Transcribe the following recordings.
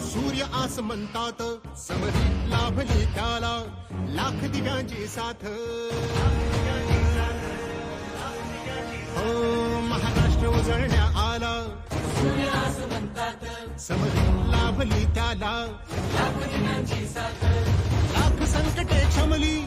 सूर्य आस म्हणतात समरी लाभली त्याला. लाख दिव्यांची साथ. हो महाराष्ट्र उजळण्या आला. समरी लाभली त्याला. लाख संकटे क्षमली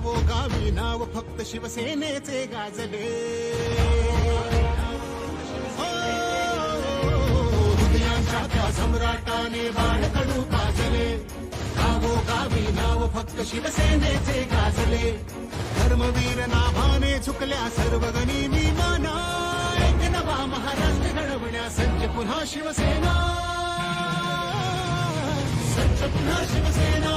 गावो गावी नाव फक्त शिवसेनेचे गाजले. हो, हृदयांच्या त्या सम्राटाने बाळकडू पाजले. गावो गावी नाव फक्त शिवसेनेचे गाजले. धर्मवीर नाभाने झुकल्या सर्व मी माना एक नवा महाराष्ट्र घडवण्या सज्ज पुन्हा शिवसेना. सज्ज पुन्हा शिवसेना.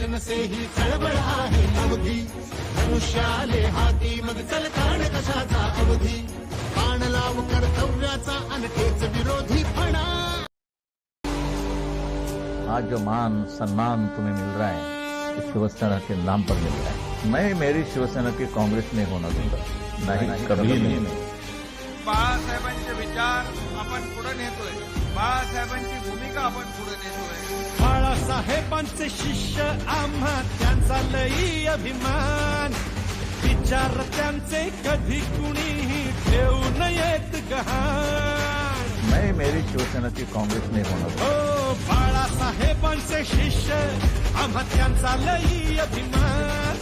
हा पक्ष नसे ही चळवळ आहे अवघी धनुष्य आले हाती मग चलताण कशाचा अवधी। बाण लाव कर्तव्याचा अनकेच विरोधी फणा। आज जो मान सम्मान तुम्हें मिल रहा है। ये शिवसेना के नाम पर मिल रहा है। मैं मेरी शिवसेना के कांग्रेस में होना दूँगा। नहीं कभी नहीं। बाळासाहेबांचे विचार अपन आपण पुढे नेतोय. बाळासाहेबांची भूमिका आपण पुढे नेतोय. बाळासाहेबांचे शिष्य आम्हा त्यांचा लई अभिमान. विचार त्यांचे कधी कुणीही ठेवू नयेत गहाण. मैं मेरी शिवसेना की कांग्रेस होना दूंगा हो बाळासाहेबांचे शिष्य आम्हा त्यांचा लई अभिमान.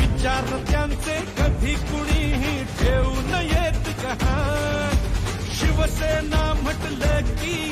विचार त्यांचे कधी कुणीही ठेवू नयेत गहाण. शिवसेना म्हटलं की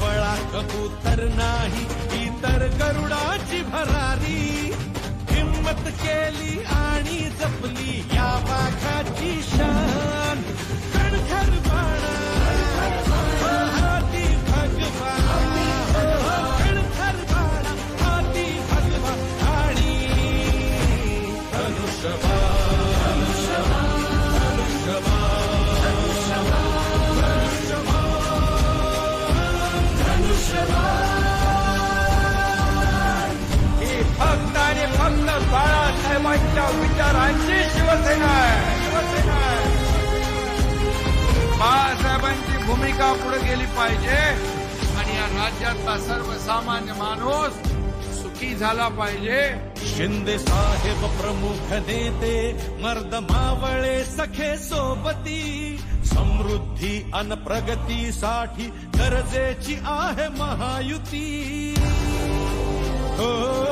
बळा कबूतर नाही इतर तर गरुडाची भरारी. हिम्मत केली आणि जपली या वाघाची शान कणखर बाळासाहेबांच्या विचारांची शिवसेना आहे. शिवसेना आहे. बाळासाहेबांची भूमिका पुढे गेली पाहिजे आणि या राज्यातला सर्वसामान्य माणूस सुखी झाला पाहिजे. शिंदे साहेब प्रमुख नेते मर्द मावळे सखे सोबती समृद्धी अन प्रगतीसाठी गरजेची आहे महायुती. हो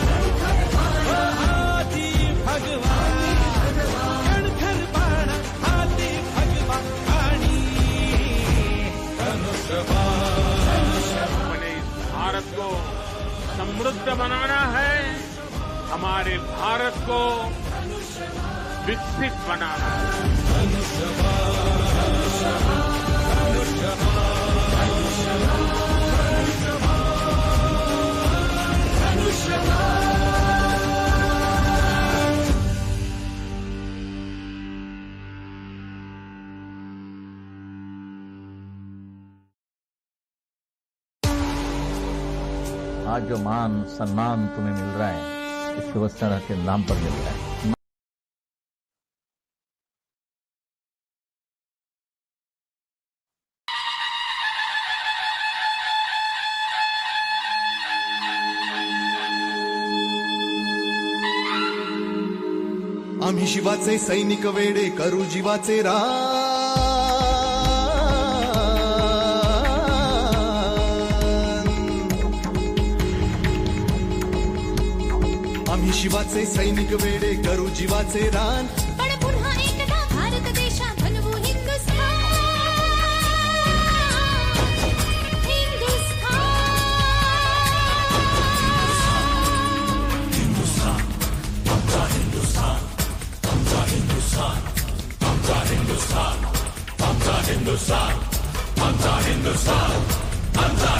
को विकसित बनाना आज जो मान सम्मान तुम्हें मिल रहा है। शिवसेना के नाम पर मिल रहा है आम्ही शिवाचे सैनिक वेडे करू जीवाचे रान आम्ही शिवाचे सैनिक वेडे करू जीवाचे रान. पण पुन्हा एकदा भारत देशात बनवू हिंदुस्थान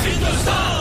हिंदुस्थान.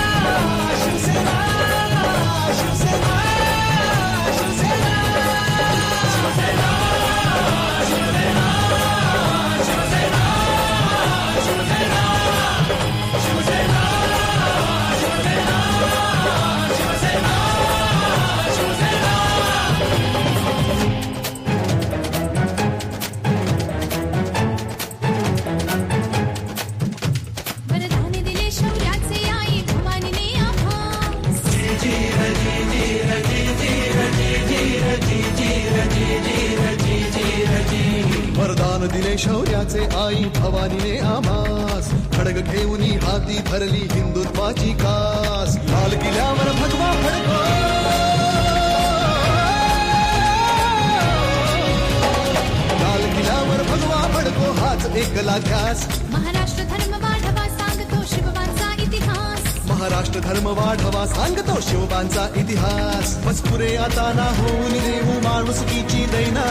शौर्याचे आई भवानीने आभास खडग घेऊन हाती भरली हिंदुत्वाची कास. लाल किल्ल्यावर भगवा फडको. लाल किल्ल्यावर भगवा फडको हाच एकला घ्यास राष्ट्र धर्म वाढवा सांगतो शिवबांचा इतिहास. मजपुरे आता ना होऊन देऊ माणुसकीची दैना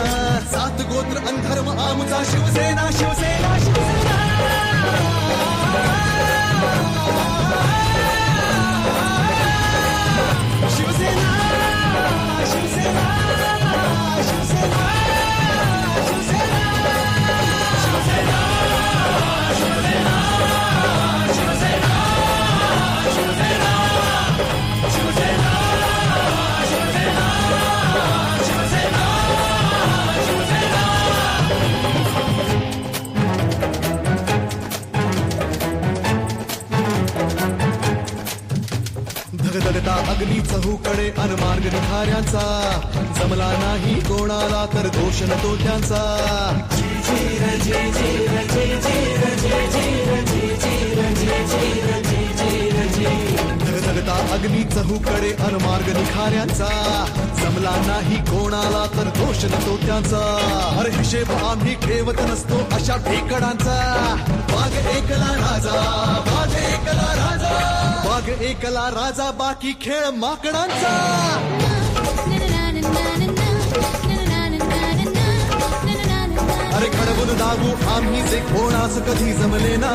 सात गोत्र अंधर्म आमचा शिवसेना शिवसेना शिवसेना. धगधगता चहूकडे अनमार्ग निखाऱ्यांचा जमला नाही कोणाला तर दोष न तो त्यांचा धगधगता अग्नी चहूकडे अनमार्ग निखाऱ्यांचा. जमला नाही कोणाला तर दोष नसतो त्याचा. हर हिशेब आम्ही ठेवत नसतो अशा ठेकडांचा. बाग एकला राजा बाग एकला राजा. बाग एकला राजा बाकी खेळ माकडांचा. अरे खडबून दाबू आम्ही जे कोणास कधी जमले ना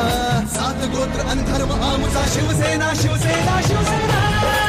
सात गोत्र अनधर्म आमचा शिवसेना शिवसेना शिवसेना।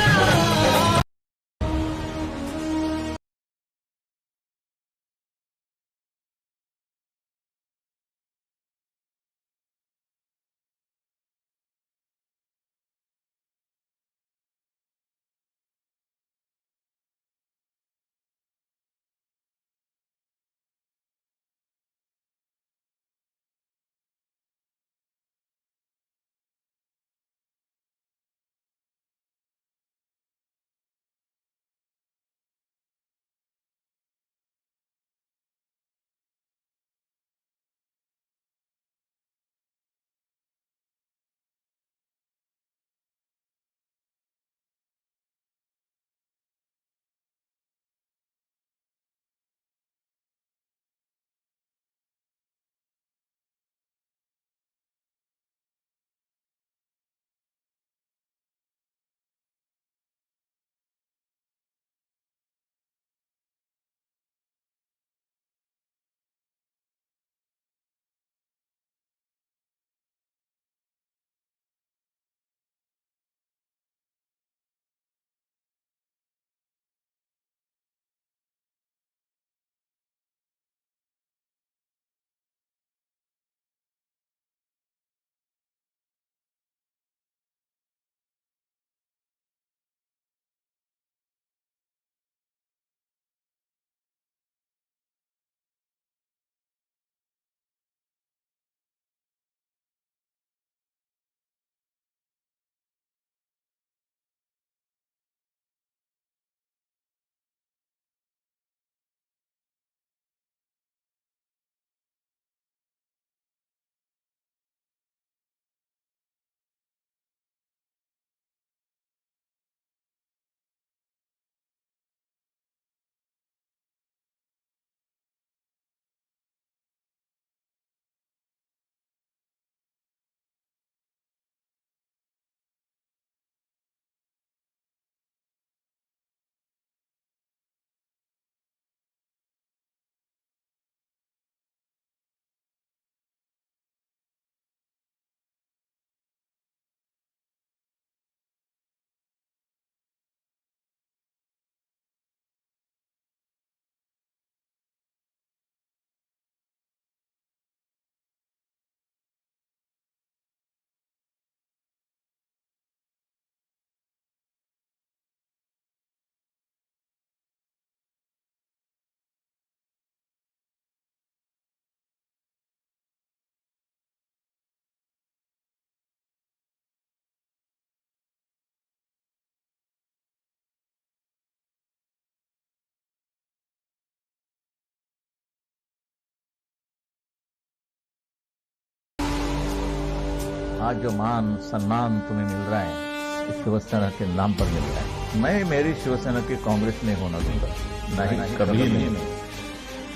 आज जो मान सम्मान तुम्हें मिल रहा है शिवसेना के नाम पर मिल रहा है। मैं मेरी शिवसेना की कांग्रेस में होना दूँगा नहीं कभी नहीं।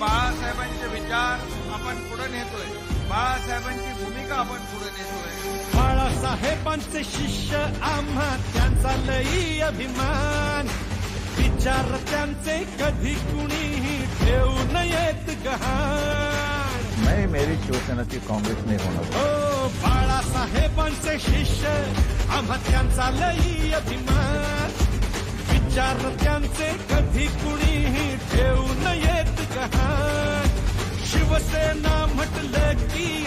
बाळासाहेबांचे विचार आपण पुढे नेतोय. बाळासाहेबांची भूमिका आपण पुढे नेतोय. बाळासाहेबांचे शिष्य आम्हा त्यांचा लई अभिमान. विचार त्यांचे कधी कुणीही ठेवू नयेत गहाण. नाही मेरी शिवसेना की कांग्रेस में ओ बाळासाहेबांचे शिष्य आम्हा त्यांचा लई अभिमान. विचार त्यांचे कधी कुणीही ठेवू नयेत गहाण. शिवसेना म्हटलं की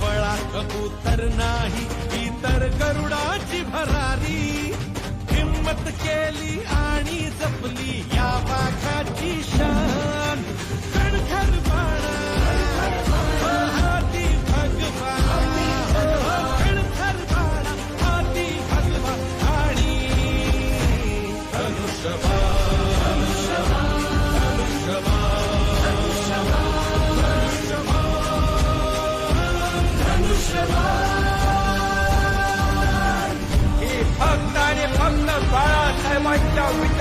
बळा कबूतर नाही इतर गरुडाची भरारी. हिम्मत केली आणि जपली या वाघाची शान कणखर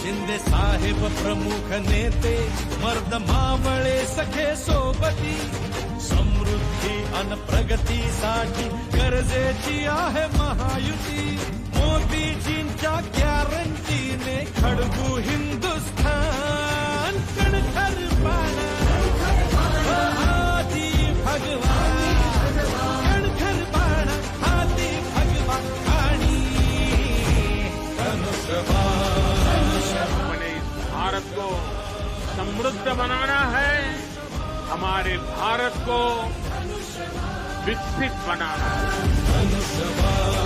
शिंदे साहेब प्रमुख नेते मर्द मावळे सखे सोबती समृद्धी अन प्रगतीसाठी गरजेची आहे महायुती. मोदीजींच्या गॅरंटीने खडगू हिंदुस्थान कणखर बाळा भगवान. बनाना है हमारे भारत को विकसित बनाना है।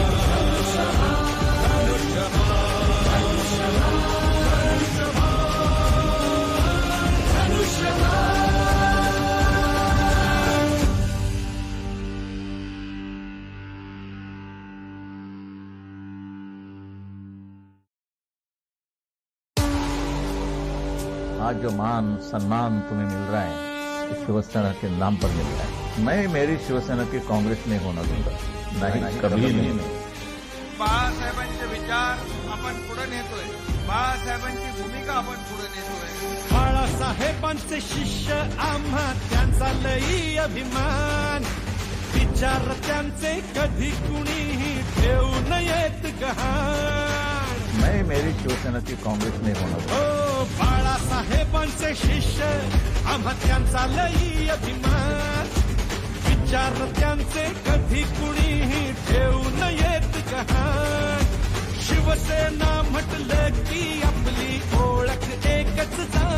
जो मान सम्मान तुम्हें मिल रहा है इस शिवसेना के नाम पर मिल रहा है। मैं मेरी शिवसेना के कांग्रेस में होना दूँगा नहीं कभी नहीं। बाळासाहेबांचे विचार आपण पुढे नेतोय. बाळासाहेबांची भूमिका आपण पुढे नेतोय. बाळासाहेबांचे शिष्य आम्हा त्यांचा लई अभिमान. विचार त्यांचे कधी कुणीही ठेवू नयेत गहाण. नाही मेरी शिवसेनेची काँग्रेस नाही होणार. बाळासाहेबांचे शिष्य आम्हा त्यांचा लई अभिमान. विचार त्यांचे कधी कुणीही ठेवू नयेत जहान शिवसेना म्हटलं की आपली ओळख एकच जा